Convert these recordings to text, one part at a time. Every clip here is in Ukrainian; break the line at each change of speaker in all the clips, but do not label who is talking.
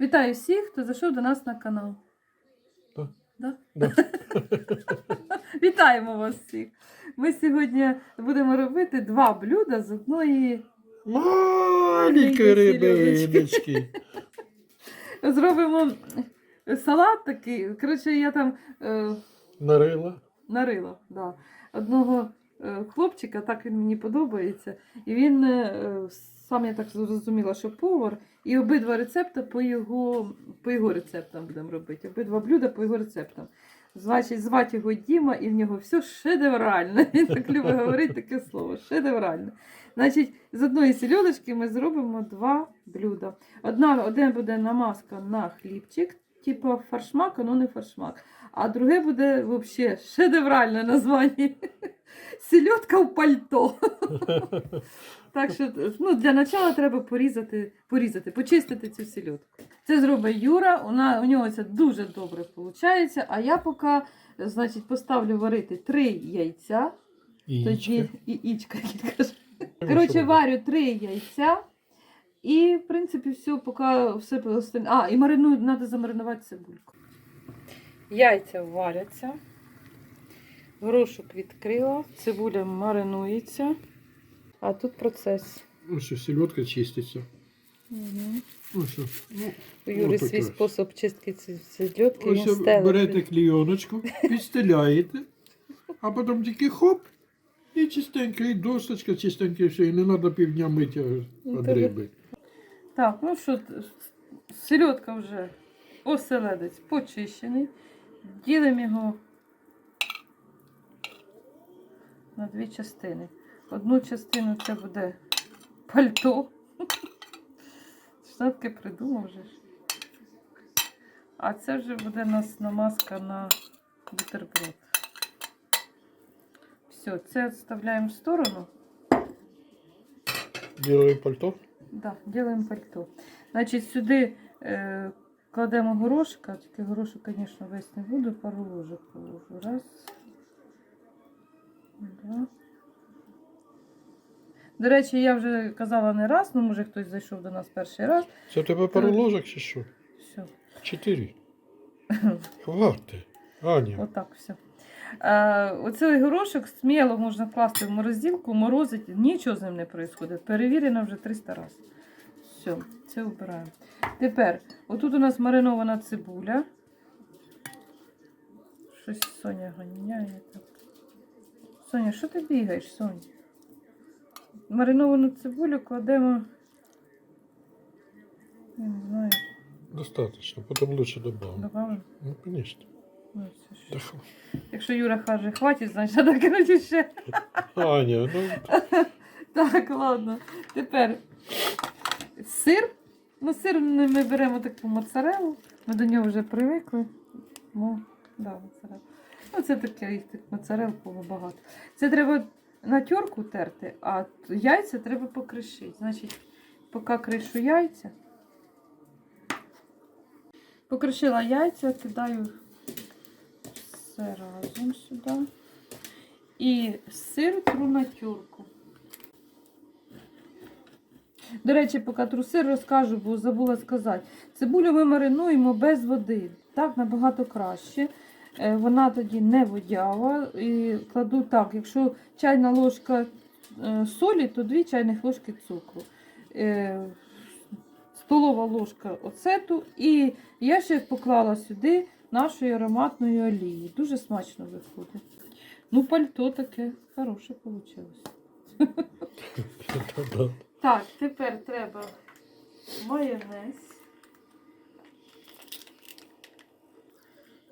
Вітаю всіх, хто зайшов до нас на канал.
Да.
Да?
Да.
Вітаємо вас всіх! Ми сьогодні будемо робити два блюда з одної.
Маленькі рибиночки.
Зробимо салат такий. Коротше, я там е,
Нарила.
нарила да. одного хлопчика, так він мені подобається. І він е, сам я так зрозуміла, що повар. І обидва рецепти по його, по його рецептам будемо робити. Обидва блюда по його рецептам. Значить, звати його Діма, і в нього все шедеврально. Він так любить говорити таке слово шедеврально. Значить, з одної сільодочки ми зробимо два блюда. Одна, один буде намазка на хлібчик, типу фаршмак, але не фаршмак. А друге буде взагалі шедевральне названня. Сільодка в пальто. Так що ну, для начала треба порізати, порізати, почистити цю сільодку. Це зробить Юра, у, на, у нього це дуже добре виходить. А я поки значить, поставлю варити три яйця. Тоді і ічка каже. Коротше, варю три яйця. І, в принципі, все, поки все остальне. А, і мариную, треба замаринувати цибульку. Яйця варяться. Горошок відкрила, цибуля маринується. А тут процес.
Ось що сільотка чиститься.
Угу.
Ось що. Ну,
У Юри свій
таке.
спосіб чистки селедки.
Ось берете клійоночку, підстеляєте, а потім тільки хоп, і чистенько, і досточка чистенька, і все, і не треба півдня
Ну,
від риби.
Так, ну що, селедка вже оселедець почищений. Ділимо його на дві частини. Одну частину це буде пальто. Що придумав вже. А це вже буде у нас намазка на бутерброд. Все, це відставляємо в сторону.
Ділове пальто.
Да, делаем пальто. Значить, сюди е, кладемо горошка, тільки горошок, звісно, весь не буду, пару ложок положу. Раз. Два. До речі, я вже казала не раз, ну може хтось зайшов до нас перший раз.
Це в тебе пару ложок чи що?
Все,
Чотири. Хвати. Аня.
отак все. Е, оцей горошок сміло можна класти в морозилку, морозити, нічого з ним не відбувається. Перевірено вже 300 разів. Все, це вбираємо. Тепер, отут у нас маринована цибуля. Щось Соня ганяє. Соня, що ти бігаєш, Соня? Мариновану цибулю кладемо. Не знаю,
Достаточно, потім лучше добавимо.
добавимо.
Ну, звісно.
Ну, це ж- Якщо Юра каже, хватить, значить треба кинути ще.
Аня, ну
Так, ладно. Тепер сир. Ну, сир ми беремо таку моцарелу. Ми до нього вже привикли. Ну, да, моцарелу. Ну, це таке, їх так моцарел було багато. Це треба на тьорку терти, а яйця треба покришити. Значить, поки кришу яйця. Покришила яйця, кидаю все разом сюди. І сир тру на тюрку. До речі, поки тру сир розкажу, бо забула сказати. Цибулю ми маринуємо без води. Так набагато краще. Е, Вона тоді не водява. І кладу так, якщо чайна ложка е, солі, то 2 чайних ложки цукру. Е, Столова ложка оцету. І я ще поклала сюди нашої ароматної олії. Дуже смачно виходить. Ну, пальто таке хороше вийшло. Так, тепер треба майонез.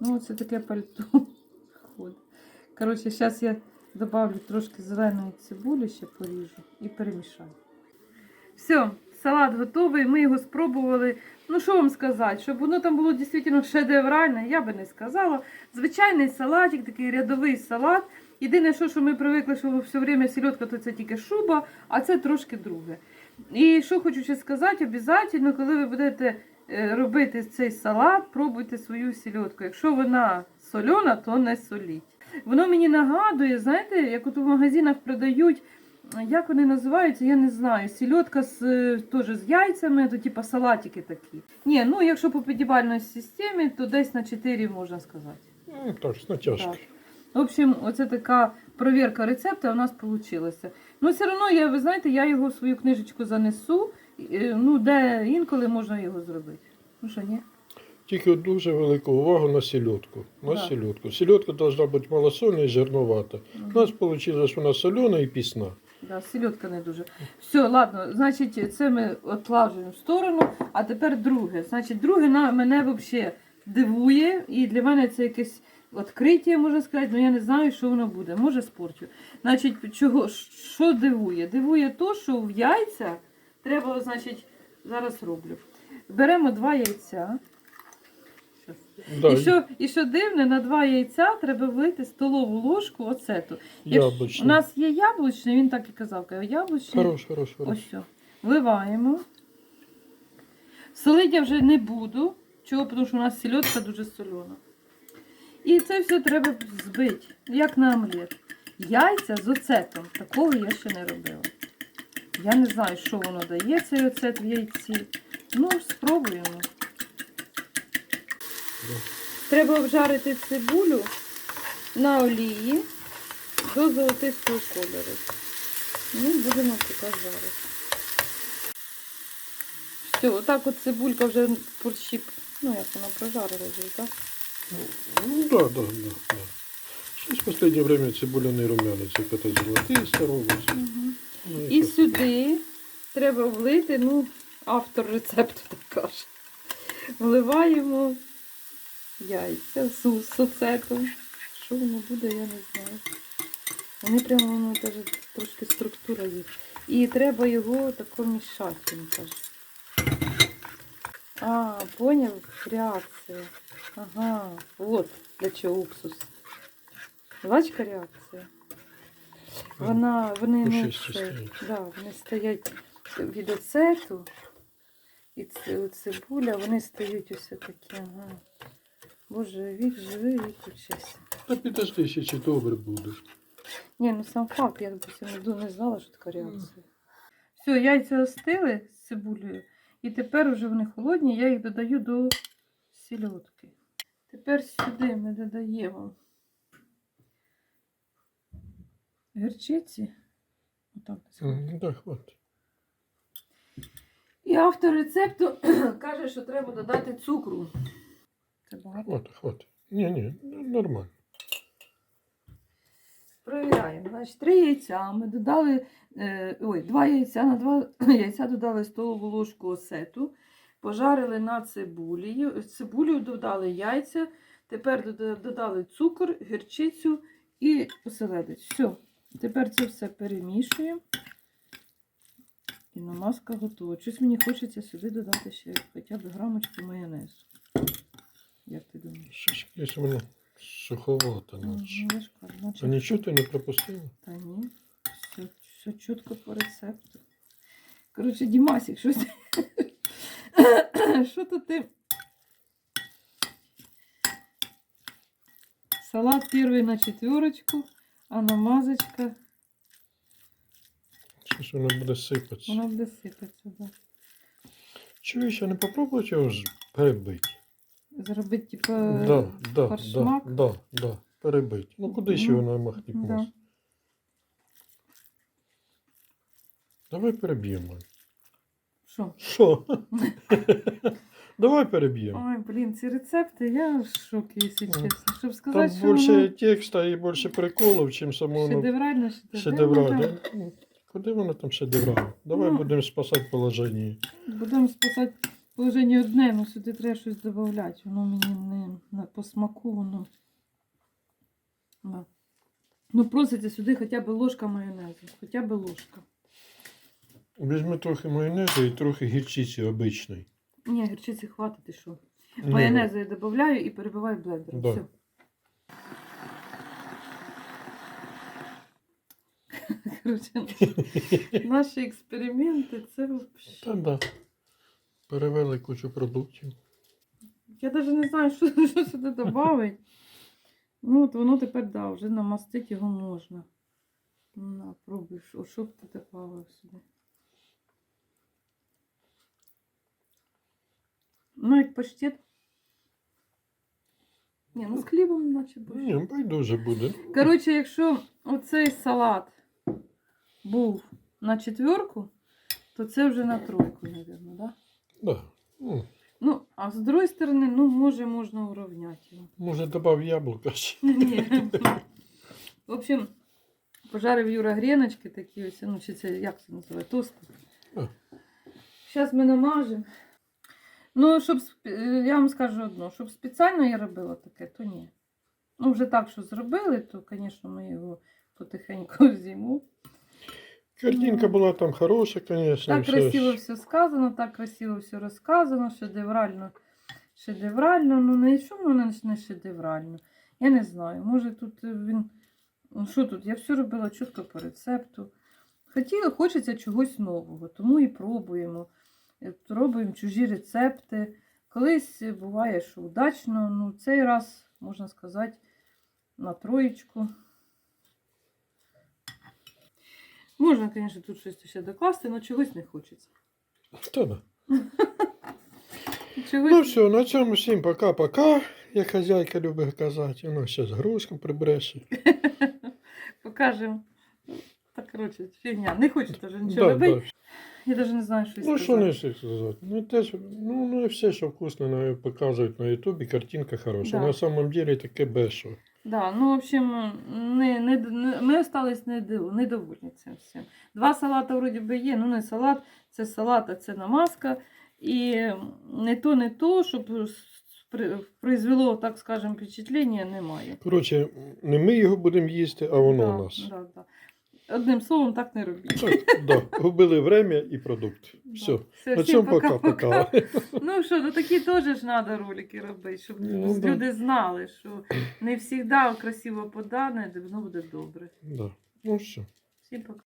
Ну, це таке пальто. Коротше, зараз я добавлю трошки зеленої цибулі, ще поріжу і перемішаю. Все, салат готовий. Ми його спробували. Ну, що вам сказати, щоб воно там було дійсно шедевральне, я би не сказала. Звичайний салатик, такий рядовий салат. Єдине, що, що ми привикли, що все время сільотка, то це тільки шуба, а це трошки друге. І що хочу ще сказати, обов'язково, коли ви будете е, робити цей салат, пробуйте свою сільотку. Якщо вона сольона, то не соліть. Воно мені нагадує, знаєте, як от у магазинах продають Як вони називаються, я не знаю. Сільотка з е, теж з яйцями, то типа салатики такі. Ні, ну якщо по п'ятибальній системі, то десь на 4 можна сказати.
Ну, так, з натяжкою.
Так. В общем, оце така провірка рецепту у нас вийшла. Ну, все одно, я, ви знаєте, я його в свою книжечку занесу, е, ну, де інколи можна його зробити. Ну що, ні?
Тільки дуже велику увагу на сільотку. На
Да.
сільотку. Сільотка повинна бути малосольна і жирновата. У нас вийшло, що вона солена і пісна.
Да, сільотка не дуже. Все, ладно, значить, це ми відлажуємо в сторону. А тепер друге. Значить, друге на мене взагалі дивує, і для мене це якесь відкриття, можна сказати, але я не знаю, що воно буде. Може, спорчу. Значить, чого, що дивує? Дивує то, що в яйця треба, значить, зараз роблю. Беремо два яйця.
Да,
І, що, і що дивне, на два яйця треба влити столову ложку оцету. Якщо-. У нас є яблучний, він так і казав, каже, яблучний.
Хорош, хорош, хорош.
Ось все. Вливаємо. Солити я вже не буду. Чого? Тому що у нас сільотка дуже солена. І це все треба збити, як на омлет. Яйця з оцетом. Такого я ще не робила. Я не знаю, що воно дає, цей оцет в яйці. Ну, спробуємо. Треба обжарити цибулю на олії до золотистого кольору. Ну, будемо поки жарити. Все, отак от цибулька вже порщіп. Ну, як вона прожарила вже, так?
Ну, да, да, да, да. Щось в останнє время цибуляний румянець, як це золотисто робиться. Ну,
І
якось.
сюди треба влити, ну, автор рецепту так каже. Вливаємо яйця з з оцетом. Що воно буде, я не знаю. Вони прямо воно каже, трошки структура є. І треба його тако мішати, він каже. А, поняв? Реакція. Ага, от для чого уксус. Бачка реакція. Вона, вони не
Пушисті
це, да, вони стоять від оцету і цибуля, вони стають ось такі. Ага. Боже, вік живий, вік учися.
Та підожди, ще чи добре буде.
Ні, ну сам факт, я допустим, не знала, що така реакція. Все, яйця остили з цибулею, і тепер уже вони холодні, я їх додаю до сільотки. Тепер сюди ми додаємо гірчиці. Отак.
Мгм, Да, хватить.
І автор рецепту каже, що треба додати цукру. Це багато.
Хватить, хватить. Ні, ні, нормально.
Провіряємо. Значить, три яйця ми додали, е, ой, два яйця на два яйця додали столову ложку осету, пожарили на цибулі, цибулю додали яйця, тепер додали цукор, гірчицю і оселедець. Все. Тепер це все перемішуємо. І намазка готова. Щось мені хочеться сюди додати ще хоча б грамочку майонезу. Як ти думаєш?
Щось якесь воно суховато, наче.
ж наче
А нічого ти не пропустила?
Та ні, все, все чітко по рецепту. Коротше, Дімасік, щось. Що то ти? Салат перший на четверочку, а намазочка,
Щось воно буде сипатися.
вона буде сипатися. Да.
Чуєш, я не попробую його ж перебити?
Зробити, типу,
Да, да, да,
фаршмак?
да, да, перебити. Ну куди ще
Ну,
вона махніть
да.
може? Давай переб'ємо.
що?
Що? Давай переб'ємо.
Ой, блін, ці рецепти, я в шокі, якщо
Ну,
чесно. Щоб
Там
що
більше
воно
текста і більше приколів, чим самого ну,
шедеврально, шедеврально.
шедеврально. Ну, Куди воно там шедеврально? Давай
Ну.
будемо спасати положення.
Будемо спасати положення одне, але сюди треба щось додати. Воно мені не по смаку, воно. Да. Ну, проситься сюди хоча б ложка майонезу. Хоча б ложка.
Візьми трохи майонезу і трохи гірчиці обичної.
Ні, гірчиці хватить і що.
Ну,
Майонезу я додаю і перебиваю блендером.
Да.
Все. Коротше, наші- експерименти це взагалі.
Перевели кучу продуктів.
Я навіть не знаю, що, що сюди додати. Ну, от воно тепер да, вже намастити його можна. На, пробуй, що, що б ти добавив сюди. Ну, як паштет. Ні, ну з хлібом наче буде.
Ні, байдуже буде.
Коротше, якщо оцей салат був на четверку, то це вже на тройку, мабуть, да?
Да. Ну,
Ну, а з другої сторони, ну, може, можна урівняти його.
може, добав яблука ще.
Ні. В общем, пожарив Юра гріночки такі ось, ну, чи це, як це називає, тости.
А.
Зараз ми намажемо. Ну, щоб, сп- е, я вам скажу одно, щоб спеціально я робила таке, то ні. Ну, вже так, що зробили, то, звісно, ми його потихеньку з'їмо.
Картинка була там хороша, звісно.
Так
все
красиво все сказано, так красиво все розказано, шедеврально, шедеврально. Ну, не що воно не- не шедеврально. Я не знаю. Може тут е, він. ну, Що тут? Я все робила чітко по рецепту. Хотіла, хочеться чогось нового, тому і пробуємо. Е, Пробуємо чужі рецепти. Колись е, буває, що удачно, ну цей раз, можна сказати, на троєчку. Можна, звісно, тут щось ще докласти, але чогось не хочеться.
Та да.
Чогось...
Ну все, на цьому всім пока-пока, як хазяйка любить казати. Вона ще з грузком прибреше.
Покажемо. Так, коротше, фігня. Не хочу теж нічого
Да,
робити.
да.
Я навіть не знаю, що
Ну що не ще сказати? Ну, те, що, ну, ну і все, що вкусно показують на Ютубі, картинка хороша.
Да.
На самом деле таке бешо.
Да, ну, в общем, не, не, не, ми остались недов- недовольні цим всім. Два салата вроді би є, ну не салат, це салат, а це намазка. І не то, не то, щоб призвело, так скажемо, впечатлення, немає.
Коротше, не ми його будемо їсти, а воно
да,
у нас.
Да, да. Одним словом, так не робіть.
Так, да, губили время і продукт. Все.
Да. Все,
На
всім
цьому пока-пока.
Ну що, ну такі теж ж треба ролики робити, щоб
Ну, да.
люди знали, що не завжди красиво подане, воно буде добре.
Да. Ну все.
Всім пока.